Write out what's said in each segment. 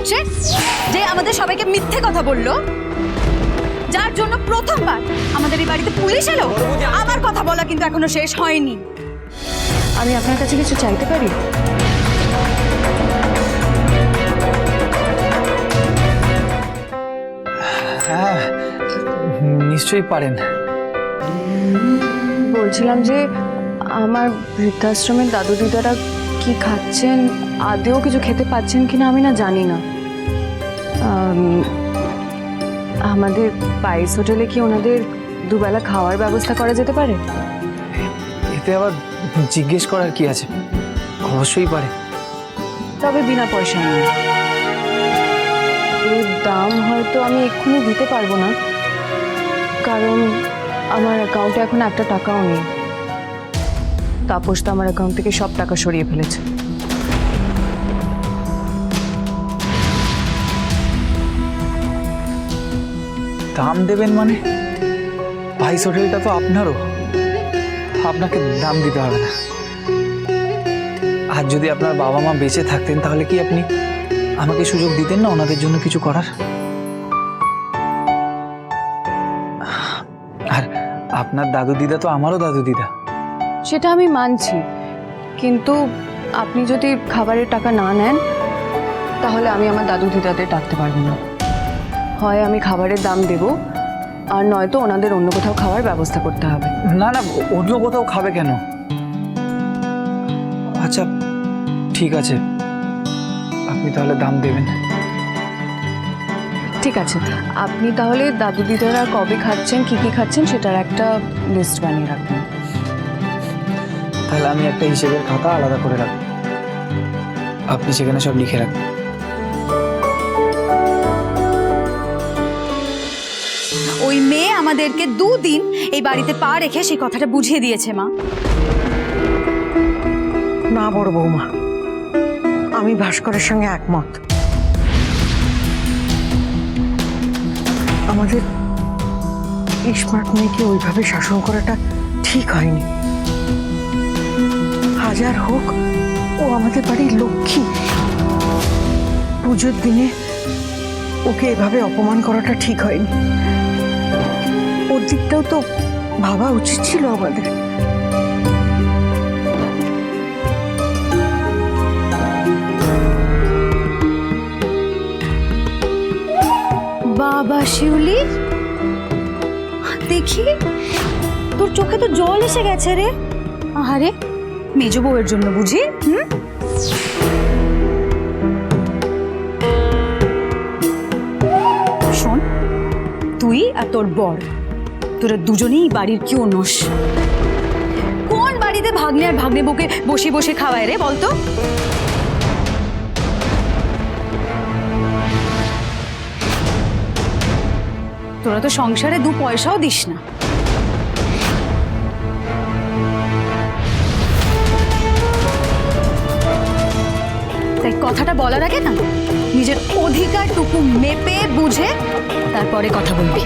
উঠছে যে আমাদের সবাইকে মিথ্যে কথা বলল। যার জন্য প্রথমবার আমাদের এই বাড়িতে পুলিশ এলো। আমার কথা বলা কিন্তু এখনও শেষ হয়নি। আমি আপনার কাছে কিছু চাইতে পারি? হ্যাঁ নিশ্চয়ই পারেন। বলছিলাম যে আমার বৃদ্ধাশ্রমের দাদু দিদারা কি খাচ্ছেন আদেও কিছু খেতে পাচ্ছেন কিনা আমি না জানি না। আমাদের পাইস হোটেলে কি ওনাদের দুবেলা খাওয়ার ব্যবস্থা করা যেতে পারে? এতে আবার জিজ্ঞেস করার কি আছে? অবশ্যই পারে। তবে বিনা পয়সা নয়। এর দাম হয়তো আমি এক্ষুনি দিতে পারব না কারণ আমার অ্যাকাউন্টে এখন একটা টাকাও নেই। তাপস তো আমার অ্যাকাউন্ট থেকে সব টাকা সরিয়ে ফেলেছে। দাম দেবেন মানে? ভাইস হোটেলটা তো আপনারও। আপনাকে দাম দিতে হবে না। আর যদি আপনার বাবা মা বেঁচে থাকতেন, তাহলে কি আপনি আমাকে সুযোগ দিতেন না ওনাদের জন্য কিছু করার? আর আপনার দাদু দিদা তো আমারও দাদু দিদা। সেটা আমি মানছি। কিন্তু আপনি যদি খাবারের টাকা না নেন, তাহলে আমি আমার দাদু দিদাদের ডাকতে পারব না। হয় আমি খাবারের দাম দেব আর নয়তো ওনাদের অন্য কোথাও খাওয়ার ব্যবস্থা করতে হবে। না না অন্য কোথাও খাবে কেন? আচ্ছা ঠিক আছে। আপনি তাহলে দাম দেবেন। ঠিক আছে। আপনি তাহলে দাদু দিদারা কবে খাচ্ছেন কি কি খাচ্ছেন সেটার একটা লিস্ট বানিয়ে রাখবেন। তাহলে আমি একটা হিসেবের খাতা আলাদা করে রাখব। আপনি সেখানে সব লিখে রাখবেন। আমাদেরকে দুদিন এই বাড়িতে পা রেখে সেই কথাটা বুঝিয়ে দিয়েছে মা। না বড় বৌমা, আমি ভাস্করের সঙ্গে একমত। আমাদের স্মার্ট মেয়েকে ওইভাবে শাসন করাটা ঠিক হয়নি। হাজার হোক, ও আমাদের বাড়ির লক্ষ্মী। পুজোর দিনে ওকে এভাবে অপমান করাটা ঠিক হয়নি। ওর দিকটাও তো ভাবা উচিত ছিল আমাদের। বাবা শিউলি, দেখি, তোর চোখে তো জল এসে গেছে রে। আহারে, মেজ বউয়ের জন্য বুঝি, হুম? শোন, তুই আর তোর বর তোরা দুজনেই বাড়ির কেউ নোস। কোন বাড়িতে ভাগ্নে আর ভাগ্নে বউকে বসে বসে খাওয়ায় রে বলতো? তোরা তো সংসারে দু পয়সাও দিস না। তাই কথাটা বলার আগে না, নিজের অধিকারটুকু মেপে, বুঝে, তারপরে কথা বলবি।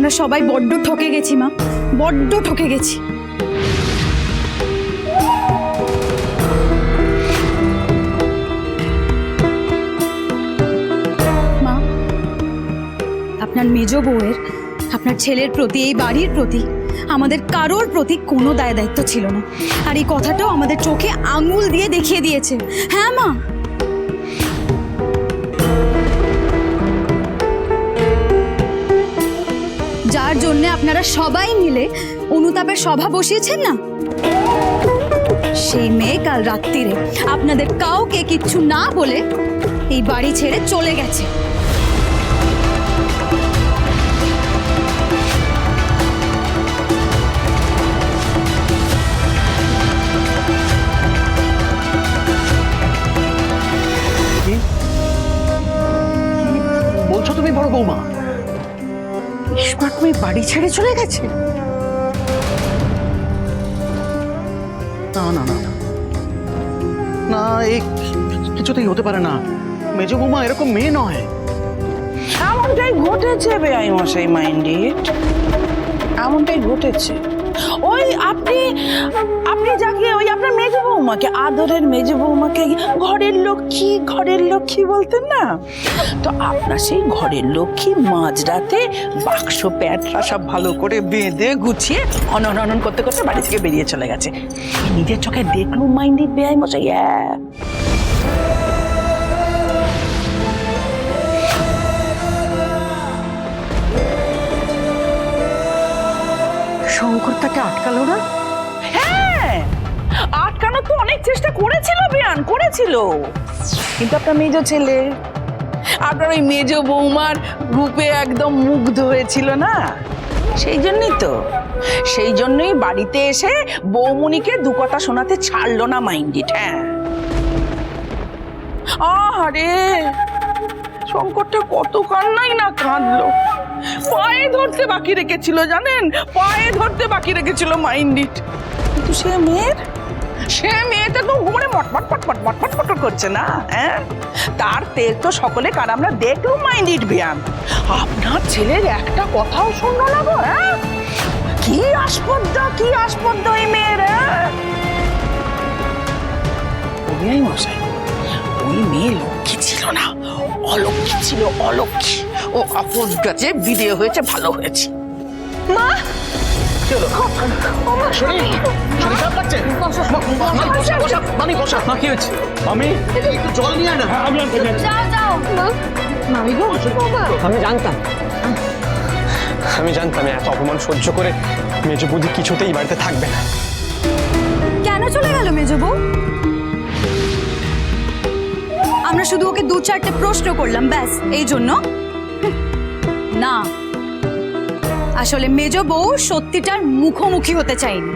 আমরা সবাই বড্ড ঠকে গেছি, মা। বড্ড ঠকে গেছি। মা, আপনার মেজ বউয়ের, আপনার ছেলের প্রতি, এই বাড়ির প্রতি, আমাদের কারোর প্রতি কোনো দায় দায়িত্ব ছিল না। আর এই কথাটাও আমাদের চোখে আঙুল দিয়ে দেখিয়ে দিয়েছে। হ্যাঁ মা? যার জন্য আপনারা সবাই মিলে অনুতাপের সভা বসিয়েছেন না? সেই মেয়ে কাল রাত্রিরে আপনাদের কাউকে কিচ্ছু না বলে এই বাড়ি ছেড়ে চলে গেছে। বলছো তুমি বড় বৌমা? স্মার্ট মেয়ে বাড়ি ছেড়ে চলে গেছে? না না না না। এই কিছুতেই হতে পারে না। মেজ বৌমা এরকম মেয়ে নয়। এমনটাই ঘটেছে বেআই মশাই মাইন্ডিট এমনটাই ঘটেছে। ওই আপনি আপনি যাকে, ওই আপনার মেজ বৌমাকে, আদরের মেজ বৌমাকে, ঘরের লক্ষ্মী ঘরের লক্ষ্মী বলতেন না? তো আপনার সেই ঘরের লক্ষ্মী মাঝরাতে বাক্স, প্যাটরা সব ভালো করে বেঁধে গুছিয়ে অনন অনন করতে করতে বাড়ি থেকে বেরিয়ে চলে গেছে। নিজের চোখে দেখলুম মাইন্ডিট বেআই মশাই হ্যাঁ। তাকে আটকালো না? হ্যাঁ! আটকানোর তো অনেক চেষ্টা করেছিল, বিয়ান, করেছিল। কিন্তু আপনার মেজ ছেলে, আপনার ওই মেজ বৌমার রূপে একদম মুগ্ধ হয়েছিল না? সেই জন্যই তো। সেই জন্যই বাড়িতে এসে বৌমনিকে দু কথা শোনাতে ছাড়লো না মাইন্ডিট হ্যাঁ। আরে শঙ্করটা কত কান্নাই না কাঁদলো। পায়ে ধরতে বাকি রেখেছিল, জানেন? পায়ে ধরতে বাকি রেখেছিল মাইন্ডিট কিন্তু সে মেয়ের? সে মেয়েতে তো ঘুমরে মটমট পটপট মটমট পটপট করছে না হ্যাঁ? তার তেল তো সকলে কার, আমরা দেখলুম মাইন্ডিট বিয়ান আপনার ছেলের একটা কথাও শুনলো না গো হ্যাঁ? কি আস্পর্ধ কি আস্পর্ধ এই মেয়ের হ্যাঁ? মশাই, ওই মেয়ে লক্ষ্মী ছিল না, অলক্ষ্মী ছিল অলক্ষ্মী। ও আপদ গাছে বিদে হয়েছে ভালো হয়েছে। মা! কি হয়েছে? আমি একটু জল নিয়ে আয় না। আমি আমি জানতাম। আমি জানতাম এত অপমান সহ্য করে মেজ বুদ্ধি কিছুতেই বাড়িতে থাকবে না। কেন চলে গেল মেজ বউ? আমরা শুধু ওকে দু চারটে প্রশ্ন করলাম ব্যাস এই জন্য। না। আসলে মেজ বউ সত্যিটার মুখোমুখি হতে চাইনি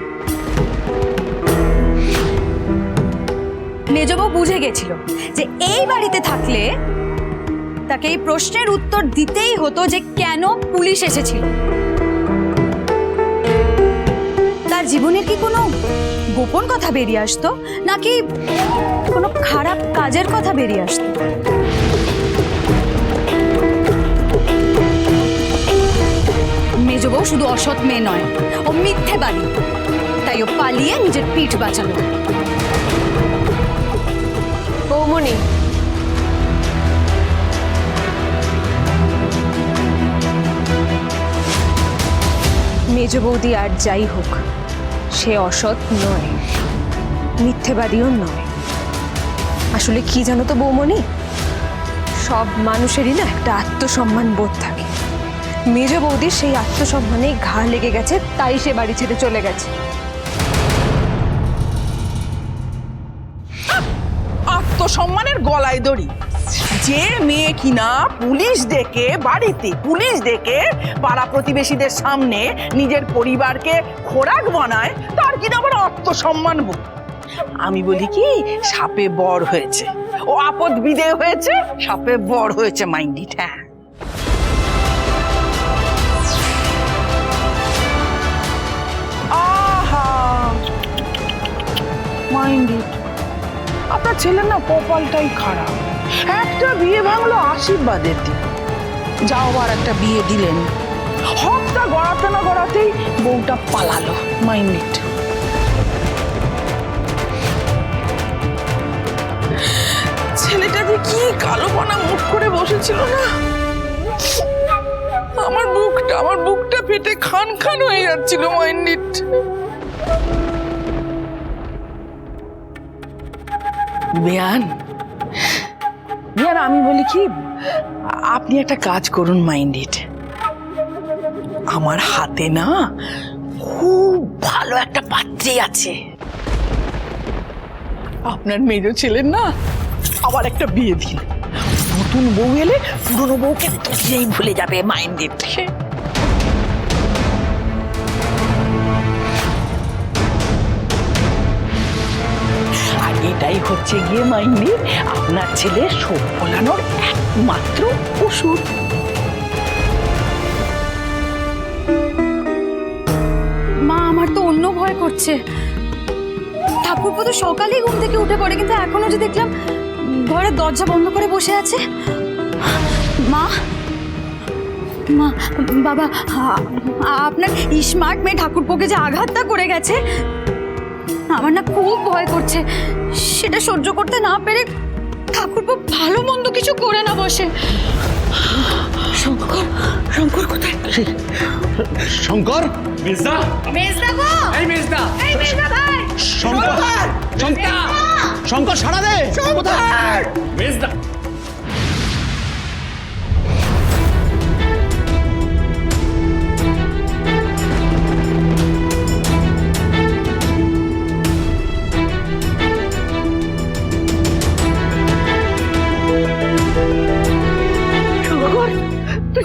মেজ বউ বুঝে গেছিল যে এই বাড়িতে থাকলে তাকে এই প্রশ্নের উত্তর দিতেই হতো যে কেন পুলিশ এসেছিল। তার জীবনের কি কোনো গোপন কথা বেরিয়ে আসতো? নাকি কোনো খারাপ কাজের কথা বেরিয়ে আসতো? মেজ বউ শুধু অসৎ মেয়ে নয় ও মিথ্যে বাড়ি। তাই ও পালিয়ে নিজের পিঠ বাঁচালো। বৌমনি মেজ বৌদি আর যাই হোক সে অসৎ নয় মিথ্যেবাদীও নয়। আসলে কি জানো তো বৌমনি সব মানুষেরই না একটা আত্মসম্মান বোধ থাকে। মেজ বৌদির সেই আত্মসম্মানে ঘা লেগে গেছে, তাই সে বাড়ি ছেড়ে চলে গেছে। আত্মসম্মানের গলায় দড়ি। যে মেয়ে কিনা পুলিশ ডেকে বাড়িতে পুলিশ ডেকে পাড়া প্রতিবেশীদের সামনে নিজের পরিবারকে খোরাক বানায়, তার কিনা আবার আত্মসম্মান বোধ। আমি বলি কি, সাপে বড় হয়েছে। ও আপদ বিদে হয়েছে, সাপে বড় হয়েছে মাইন্ডিট হ্যাঁ। মাইন্ডিট আপনার ছেলের না কপালটাই খারাপ। একটা বিয়ে ভাঙলো আশীর্বাদের দিন। যাও আর একটা বিয়ে দিলেন। হকটা গড়াতে না গড়াতেই বউটা পালালো মাইন্ডিট ছেলেটা যে কি কালো পানা মুখ করে বসেছিল না? আমার বুকটা আমার বুকটা ফেটে খান খান হয়ে যাচ্ছিল মাইন্ডিট বেয়ান বেয়ান আমি বলি কি, আপনি একটা কাজ করুন মাইন্ডেড আমার হাতে না খুব ভালো একটা পাত্রী আছে। আপনার মেজো ছিলেন না আবার একটা বিয়ে দিন। নতুন বউ এলে পুরনো বউকে দুজনেই ভুলে যাবে মাইন্ডেড এটাই হচ্ছে গিয়ে মাইন্ডি আপনার ছেলে শোক ফলানোর একমাত্র ওষুধ মা, আমার তো অন্য ভয় করছে। ঠাকুরপো তো সকালেই ঘুম থেকে উঠে পড়ে, কিন্তু এখনও যে দেখলাম ঘরের দরজা বন্ধ করে বসে আছে। মা মা, বাবা আপনার স্মার্ট মেয়ে ঠাকুরপোকে যে আঘাতটা করে গেছে আমার না খুব ভয় করছে সেটা সহ্য করতে না পেরে ঠাকুরপো ভালো মন্দ কিছু করে না বসে শঙ্কর শঙ্কর কোথায় শঙ্কর মেজদা মেজদা গো এই মেজদা এই মেজদা ভাই শঙ্কর শঙ্কর শঙ্কর সারা দে কোথায় মেজদা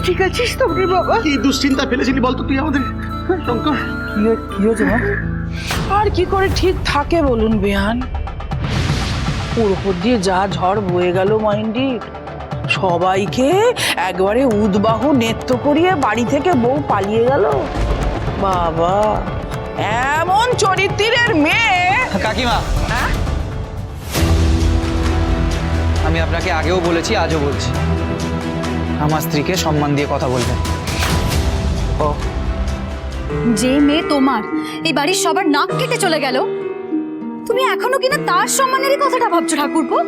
ঠিক আছিস তো রে বাবা? কি দুশ্চিন্তা ফেলেছিলি বলতো তুই আমাদের? শঙ্কর। কি হয়েছে মা? আর কি করে ঠিক থাকে বলুন বেহান? ওর উপর দিয়ে যা ঝড় বয়ে গেল মাইন্ডি। সবাইকে একবারে উদ্বাহ নেত্য করিয়ে বাড়ি থেকে বউ পালিয়ে গেল। বাবা এমন চরিত্রের মেয়ে। কাকিমা। আমি আপনাকে আগেও বলেছি আজও বলছি। আমার স্ত্রীকে সম্মান দিয়ে কথা বলবেন ও। যে মেয়ে তোমার, এই বাড়ির সবার নাক কেটে চলে গেল। তুমি এখনও কিনা তার সম্মানেরই কথাটা ভাবছ, ঠাকুরপো?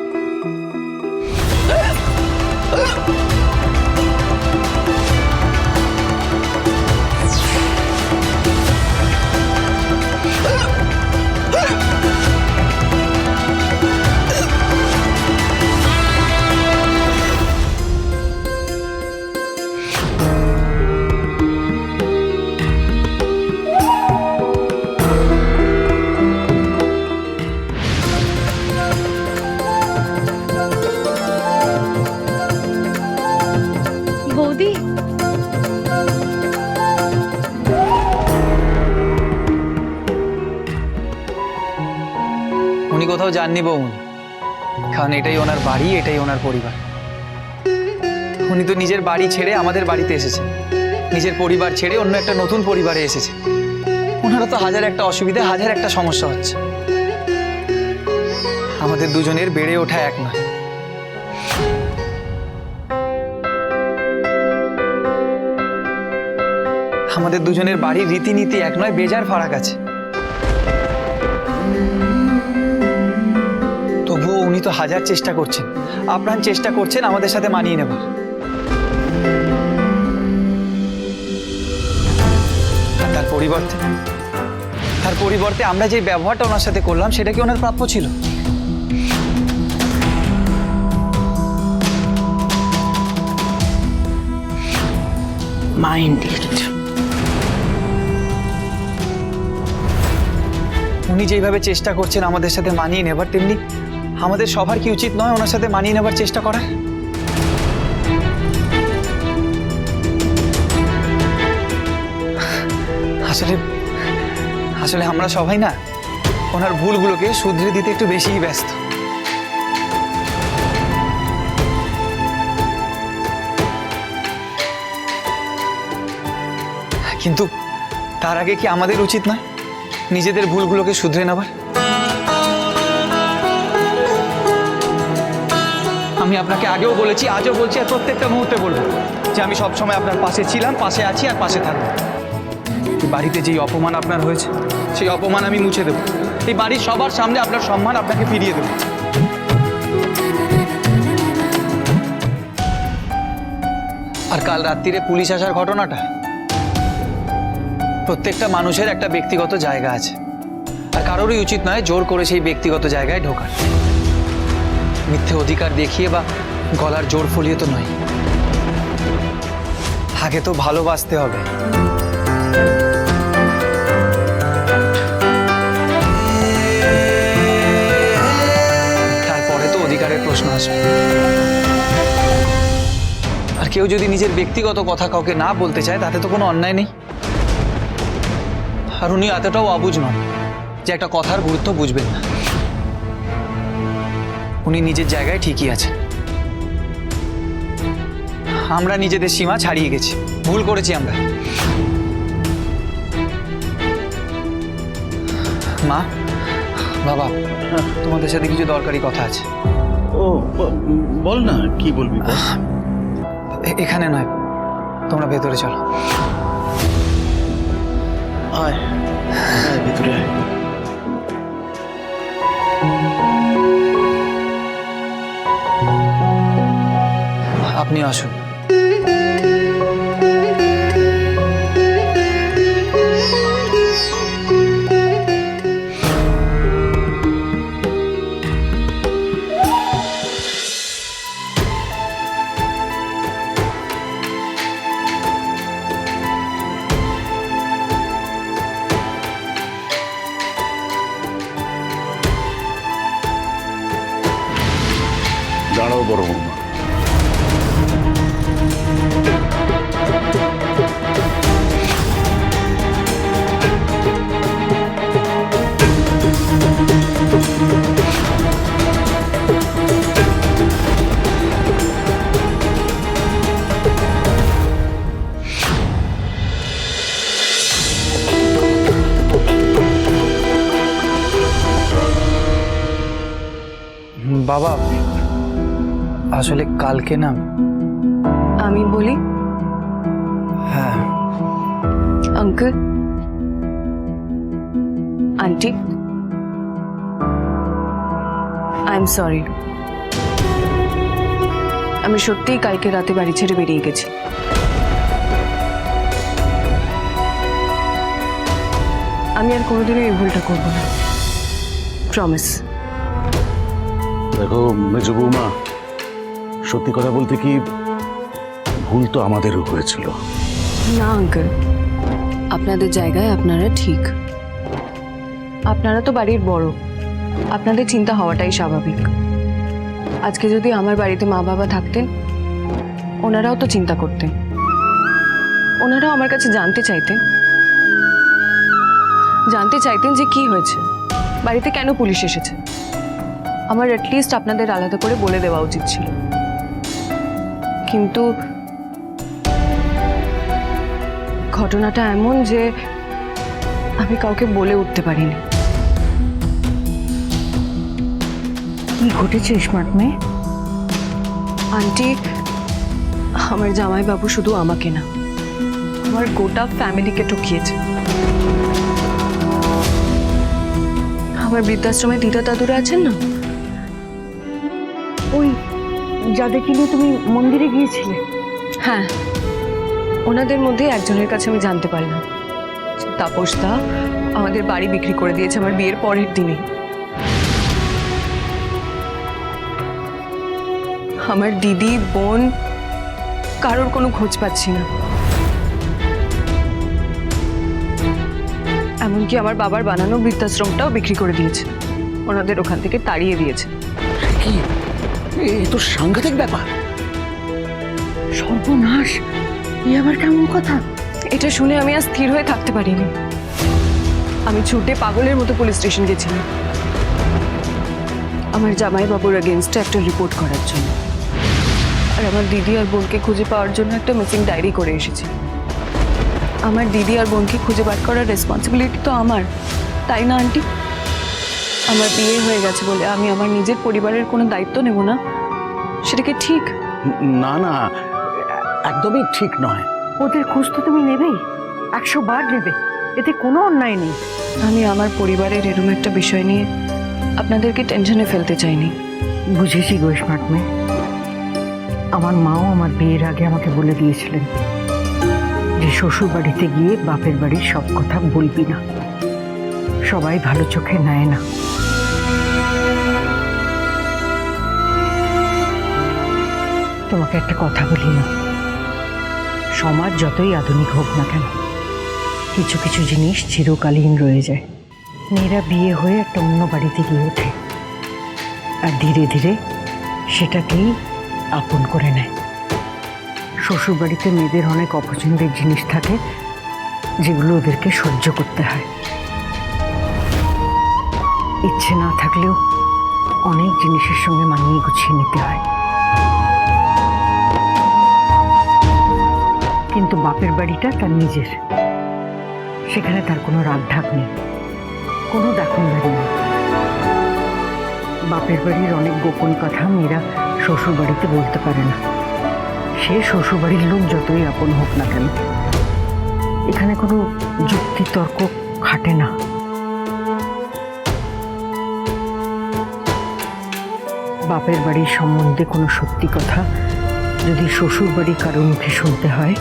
যাননি বউন কারণ এটাই ওনার বাড়ি, এটাই ওনার পরিবার। উনি তো নিজের বাড়ি ছেড়ে আমাদের বাড়িতে এসেছেন। নিজের পরিবার ছেড়ে অন্য একটা নতুন পরিবারে এসেছে ওনারা তো হাজার একটা অসুবিধা, হাজার একটা সমস্যা হচ্ছে। আমাদের দুজনের বেড়ে ওঠা এক নয়। আমাদের দুজনের বাড়ির রীতিনীতি এক নয়, বেজার ফারাক আছে। তো হাজার চেষ্টা করছেন। আপ্রাণ চেষ্টা করছেন আমাদের সাথে মানিয়ে নেবার। আর তার পরিবর্তে তার পরিবর্তে আমরা যে ব্যবহারটা ওনার সাথে করলাম সেটা কি ওনার প্রাপ্য ছিল? মাইন্ড উনি যেইভাবে চেষ্টা করছেন আমাদের সাথে মানিয়ে নেবার তেমনি আমাদের সবার কি উচিত নয় ওনার সাথে মানিয়ে নেবার চেষ্টা করা? আসলে আসলে আমরা সবাই না, ওনার ভুলগুলোকে শুধরে দিতে একটু বেশিই ব্যস্ত। কিন্তু তার আগে কি আমাদের উচিত নয় নিজেদের ভুলগুলোকে শুধরে নেবার আমি আপনাকে আগেও বলেছি, আজও বলছি আর প্রত্যেকটা মুহূর্তে বলব যে আমি সবসময় আপনার পাশে ছিলাম, পাশে আছি আর পাশে থাকব। বাড়িতে যেই অপমান আপনার হয়েছে, সেই অপমান আমি মুছে দেবো। এই বাড়ির সবার সামনে আপনার সম্মান আপনাকে ফিরিয়ে দেবো। আর কাল রাত্রিরে পুলিশ আসার ঘটনাটা? প্রত্যেকটা মানুষের একটা ব্যক্তিগত জায়গা আছে। আর কারোরই উচিত নয় জোর করে সেই ব্যক্তিগত জায়গায় ঢোকার। মিথ্যে অধিকার দেখিয়ে বা গলার জোর ফলিয়ে তো নয়। আগে তো ভালোবাসতে হবে। তারপরে তো অধিকারের প্রশ্ন আসবে। আর কেউ যদি নিজের ব্যক্তিগত কথা কাউকে না বলতে চায়, তাতে তো কোনো অন্যায় নেই। আর উনি এতটাও অবুঝ নন যে একটা কথার গুরুত্ব বুঝবেন না। উনি নিজের জায়গায় ঠিকই আছেন। আমরা নিজেদের সীমা ছাড়িয়ে গেছি। ভুল করেছি আমরা। মা বাবা তোমাদের সাথে কিছু দরকারি কথা আছে। ও বল না কি বলবি এখানে নয়। তোমরা ভেতরে চলো। আয় ভিতরে আয়। আপনি আসুন। বাবা আসলে কালকে না আমি বলি? হ্যাঁ। Uncle? Aunty? I am sorry আমি সত্যিই কালকে রাতে বাড়ি ছেড়ে বেরিয়ে গেছি। আমি আর কোনোদিনও এই ভুলটা করব না। প্রমিস দেখো, মেজ বৌমা, সত্যি কথা বলতে কি ভুল তো আমাদেরও হয়েছিল। না আঙ্কেল আপনাদের জায়গায় আপনারা ঠিক। আপনারা তো বাড়ির বড়। আপনাদের চিন্তা হওয়াটাই স্বাভাবিক। আজকে যদি আমার বাড়িতে মা বাবা থাকতেন, ওনারাও তো চিন্তা করতেন। ওনারাও আমার কাছে জানতে চাইতেন। জানতে চাইতেন যে কি হয়েছে। বাড়িতে কেন পুলিশ এসেছে? আমার অ্যাটলিস্ট আপনাদের আলাদা করে বলে দেওয়া উচিত ছিল। কিন্তু ঘটনাটা এমন যে আমি কাউকে বলে উঠতে পারিনি। কি ঘটেছে স্মার্ট মেয়ে? আন্টি আমার জামাইবাবু শুধু আমাকে না আমার গোটা ফ্যামিলিকে ঠকিয়েছে। আমার বৃদ্ধাশ্রমে দিদা দাদুরা আছেন না? ওই যাদেরকে নিয়ে তুমি মন্দিরে গিয়েছিলে? হ্যাঁ। ওনাদের মধ্যে একজনের কাছে আমি জানতে পারলাম। তাপস দা আমাদের বাড়ি বিক্রি করে দিয়েছে আমার বিয়ের পরের দিনে। আমার দিদি, বোন, কারোর কোনো খোঁজ পাচ্ছি না। এমনকি আমার বাবার বানানো বৃদ্ধাশ্রমটাও বিক্রি করে দিয়েছে। ওনাদের ওখান থেকে তাড়িয়ে দিয়েছে। এই তো সাংঘাতিক ব্যাপার। সর্বনাশ, এ আবার কেমন কথা? এটা শুনে আমি আর স্থির হয়ে থাকতে পারিনি। আমি ছুটে পাগলের মতো পুলিশ স্টেশন গেছিলাম। আমার জামাইবাবুর এগেনস্টে একটা রিপোর্ট করার জন্য। আর আমার দিদি আর বোনকে খুঁজে পাওয়ার জন্য একটা মিসিং ডায়েরি করে এসেছি। আমার দিদি আর বোনকে খুঁজে বার করার রেসপন্সিবিলিটি তো আমার। তাই না, আন্টি? আমার বিয়ে হয়ে গেছে বলে আমি আমার নিজের পরিবারের কোনো দায়িত্ব নেব না? সেটা কি ঠিক? না না একদমই ঠিক নয়। ওদের খোঁজ তো তুমি নেবেই। একশো বার নেবে। এতে কোনো অন্যায় নেই। আমি আমার পরিবারের এরকম একটা বিষয় নিয়ে আপনাদেরকে টেনশনে ফেলতে চাইনি। বুঝেছি গো স্মার্ট মেয়ে। আমার মাও আমার বিয়ের আগে আমাকে বলে দিয়েছিলেন যে শ্বশুর বাড়িতে গিয়ে বাপের বাড়ির সব কথা বলবি না। সবাই ভালো চোখে নেয় না। তোমাকে একটা কথা বলি না। সমাজ যতই আধুনিক হোক না কেন, কিছু কিছু জিনিস চিরকালীন রয়ে যায়। মেয়েরা বিয়ে হয়ে একটা অন্য বাড়িতে গিয়ে ওঠে। আর ধীরে ধীরে সেটাকেই আপন করে নেয়। শ্বশুর বাড়িতে মেয়েদের অনেক অপছন্দের জিনিস থাকে, যেগুলো ওদেরকে সহ্য করতে হয়। ইচ্ছে না থাকলেও অনেক জিনিসের সঙ্গে মানিয়ে গুছিয়ে নিতে হয়। কিন্তু বাপের বাড়িটা তার নিজের। সেখানে তার কোনো রাগ ঢাক নেই, কোনো দাখনদারি নেই। বাপের বাড়ির অনেক গোপন কথা মেয়েরা শ্বশুর বাড়িতে বলতে পারে না। সে শ্বশুর বাড়ির লোক যতই আপন হোক না কেন, এখানে কোনো যুক্তি তর্ক খাটে না। বাপের বাড়ির সম্বন্ধে কোনো সত্যি কথা যদি শ্বশুর বাড়ি কারোর মুখে শুনতে হয়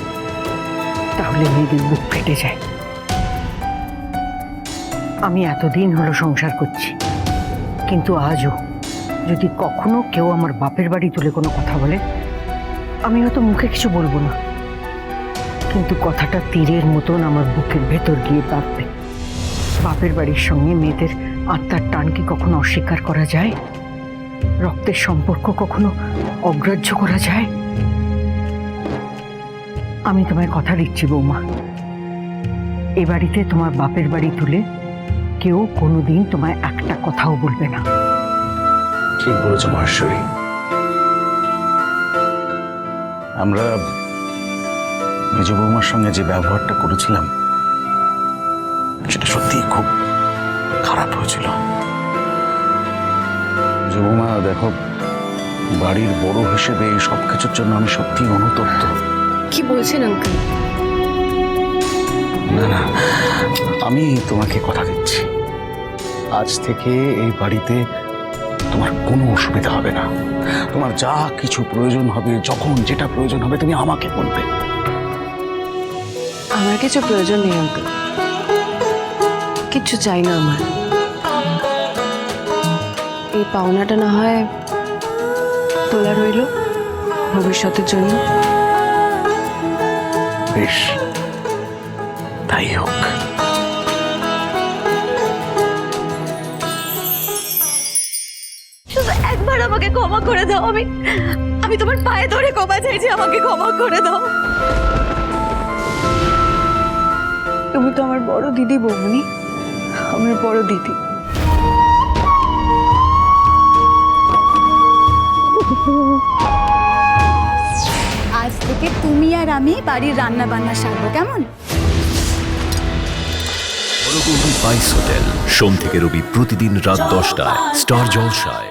তাহলে মেয়েদের বুক ফেটে যায়। আমি এতদিন হলো সংসার করছি, কিন্তু আজও যদি কখনো কেউ আমার বাপের বাড়ি তুলে কোনো কথা বলে, আমি হয়তো মুখে কিছু বলব না। কিন্তু কথাটা তীরের মতন আমার বুকের ভেতর গিয়ে বাঁধবে বাপের বাড়ির সঙ্গে মেয়েদের আত্মার টান কি কখনো অস্বীকার করা যায়? রক্তের সম্পর্ক কখনো অগ্রাহ্য করা যায়? আমি তোমায় কথা দিচ্ছি, বৌমা। এ বাড়িতে তোমার বাপের বাড়ি তুলে কেউ কোনোদিন তোমায় একটা কথাও বলবে না। ঠিক বলেছ মহেশ্বরী। আমরা মেজ বৌমার সঙ্গে যে ব্যবহারটা করেছিলাম, সেটা সত্যিই খুব খারাপ হয়েছিল। বৌমা, দেখো, বাড়ির বড় হিসেবে এই সব কিছুর জন্য আমি সত্যি অনুতপ্ত। কি বলছেন আঙ্কেল না না আমি তোমাকে কথা দিচ্ছি। আজ থেকে এই বাড়িতে তোমার কোনো অসুবিধা হবে না। তোমার যা কিছু প্রয়োজন হবে যখন যেটা প্রয়োজন হবে তুমি আমাকে বলবে। আমার কিছু প্রয়োজন নেই আঙ্কেল কিচ্ছু চাই না আমার। এই পাওনাটা না হয় তোলা রইল ভবিষ্যতের জন্য। বেশ। তাই হোক। শুধু একবার আমাকে ক্ষমা করে দাও, আমি আমি তোমার পায়ে ধরে ক্ষমা চাইছি, আমাকে ক্ষমা করে দাও। তুমি তো আমার বড় দিদি বৌমনি, আমার বড় দিদি। আজ থেকে তুমি আর আমি বাড়ির রান্না বান্না সারবো, কেমন? বাইস হোটেল, সোম থেকে রবি প্রতিদিন রাত দশটায়, স্টার জলসায়।